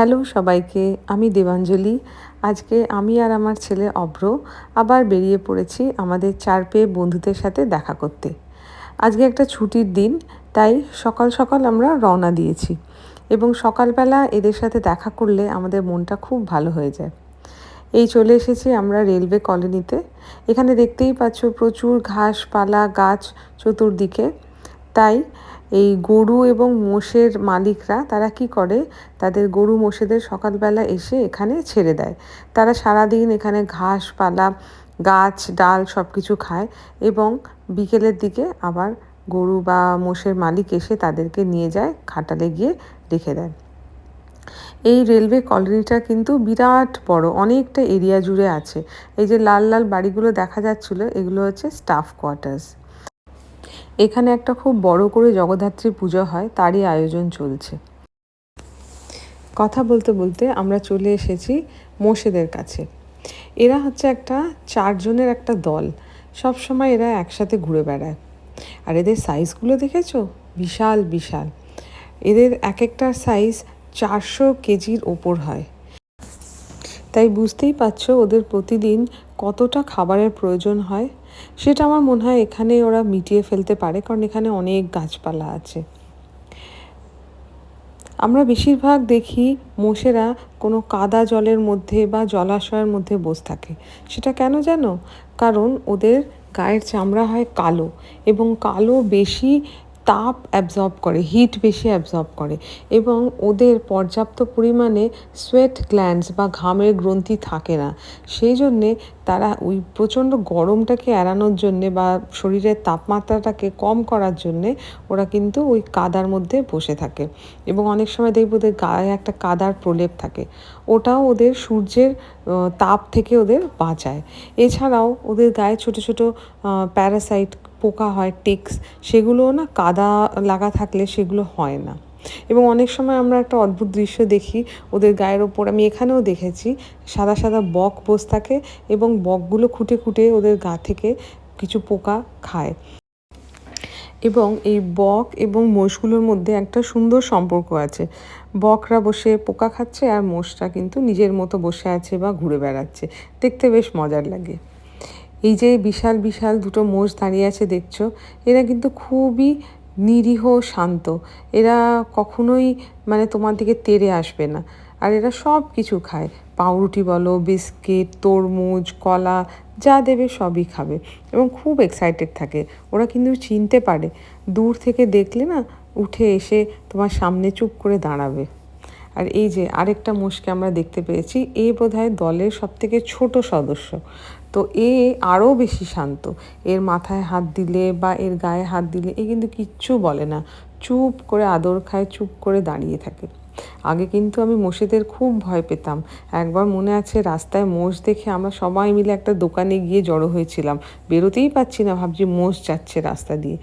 Hello সবাইকে, আমি দেবাঞ্জলি। আজকে আমি আর আমার ছেলে অভ্র আবার বেরিয়ে পড়েছি আমাদের চার পেয়ে বন্ধুদের সাথে দেখা করতে। আজকে একটা ছুটির দিন, তাই সকাল সকাল আমরা রওনা দিয়েছি এবং সকালবেলা এদের সাথে দেখা করলে আমাদের মনটা খুব ভালো হয়ে যায়। এই চলে এসেছি আমরা রেলওয়ে কলোনিতে। এখানে দেখতেই পাচ্ছ প্রচুর ঘাসপালা, গাছ চতুর্দিকে। তাই এই গরু এবং মোষের মালিকরা তারা কি করে? তাদের গরু মোষেদের সকালবেলা এসে এখানে ছেড়ে দেয়। তারা সারাদিন এখানে ঘাস, পালা, গাছ, ডাল সব কিছু খায় এবং বিকেলের দিকে আবার গরু বা মোষের মালিক এসে তাদেরকে নিয়ে যায়, খাটালে গিয়ে রেখে দেয়। এই রেলওয়ে কলোনিটা কিন্তু বিরাট বড়, অনেকটা এরিয়া জুড়ে আছে। এই যে লাল লাল বাড়িগুলো দেখা যাচ্ছিল, এগুলো হচ্ছে স্টাফ কোয়ার্টার্স। এখানে একটা খুব বড় করে জগদ্ধাত্রী পুজো হয়, তারই আয়োজন চলছে। কথা বলতে বলতে আমরা চলে এসেছি মোষেদের কাছে। এরা হচ্ছে একটা চারজনের একটা দল। সব সময় এরা একসাথে ঘুরে বেড়ায়। আর এদের সাইজগুলো দেখেছ? বিশাল বিশাল। এদের এক একটার সাইজ চারশো কেজির ওপর হয়। তাই বুঝতেই পারছ ওদের প্রতিদিন কতটা খাবারের প্রয়োজন হয়? সেটা আমার মনে হয় এখানে ওরা মিটিয়ে ফেলতে পারে, কারণ এখানে অনেক গাছপালা আছে। আমরা বেশিরভাগ দেখি মোষেরা কোনো কাদা জলের মধ্যে বা জলাশয়ের মধ্যে বসে থাকে। সেটা কেন জানো? কারণ ওদের গায়ের চামড়া হয় কালো এবং কালো বেশি তাপ অ্যাবজর্ব করে হিট বেশি অ্যাবজর্ব করে এবং ওদের পর্যাপ্ত পরিমাণে সোয়েট গ্ল্যান্ডস বা ঘামের গ্রন্থি থাকে না। সেই জন্যে তারা ওই প্রচণ্ড গরমটাকে এড়ানোর জন্যে বা শরীরের তাপমাত্রাটাকে কম করার জন্যে ওরা কিন্তু ওই কাদার মধ্যে বসে থাকে এবং অনেক সময় দেখব ওদের গায়ে একটা কাদার প্রলেপ থাকে। ওটাও ওদের সূর্যের তাপ থেকে ওদের বাঁচায়। এছাড়াও ওদের গায়ে ছোট ছোট প্যারাসাইট পোকা হয়, টিক্স, সেগুলোও না কাদা লাগা থাকলে সেগুলো হয় না। এবং অনেক সময় আমরা একটা অদ্ভুত দৃশ্য দেখি, ওদের গায়ের ওপর, আমি এখানেও দেখেছি, সাদা সাদা বক বস থাকে এবং বকগুলো খুঁটে খুঁটে ওদের গা থেকে কিছু পোকা খায়। এবং এই বক এবং মোষগুলোর মধ্যে একটা সুন্দর সম্পর্ক আছে। বকরা বসে পোকা খাচ্ছে আর মোষটা কিন্তু নিজের মতো বসে আছে বা ঘুরে বেড়াচ্ছে। দেখতে বেশ মজার লাগে। এই যে বিশাল বিশাল দুটো মোষ দাঁড়িয়ে আছে দেখছ, এরা কিন্তু খুবই নিরীহ, শান্ত। এরা কখনোই মানে তোমার দিকে তেড়ে আসবে না। আর এরা সব কিছু খায়। পাউরুটি বলো, বিস্কিট, তরমুজ, কলা, যা দেবে সবই খাবে এবং খুব এক্সাইটেড থাকে। ওরা কিন্তু চিনতে পারে। দূর থেকে দেখলে না, উঠে এসে তোমার সামনে চুপ করে দাঁড়াবে। আর এই যে আরেকটা মোষকে আমরা দেখতে পেয়েছি, এ বোধহয় দলের সব থেকে ছোট সদস্য। তো এ আরও বেশি শান্ত। এর মাথায় হাত দিলে বা এর গায়ে হাত দিলে এ কিন্তু কিচ্ছু বলে না। চুপ করে আদর খায়, চুপ করে দাঁড়িয়ে থাকে। আগে কিন্তু আমি মোষেদের খুব ভয় পেতাম। একবার মনে আছে রাস্তায় মোষ দেখে আমরা সবাই মিলে একটা দোকানে গিয়ে জড়ো হয়েছিলাম। বেরোতেই পাচ্ছি না, ভাবছি মোষ যাচ্ছে রাস্তা দিয়ে।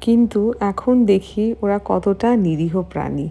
কিন্তু এখন দেখি ওরা কতটা নিরীহ প্রাণী।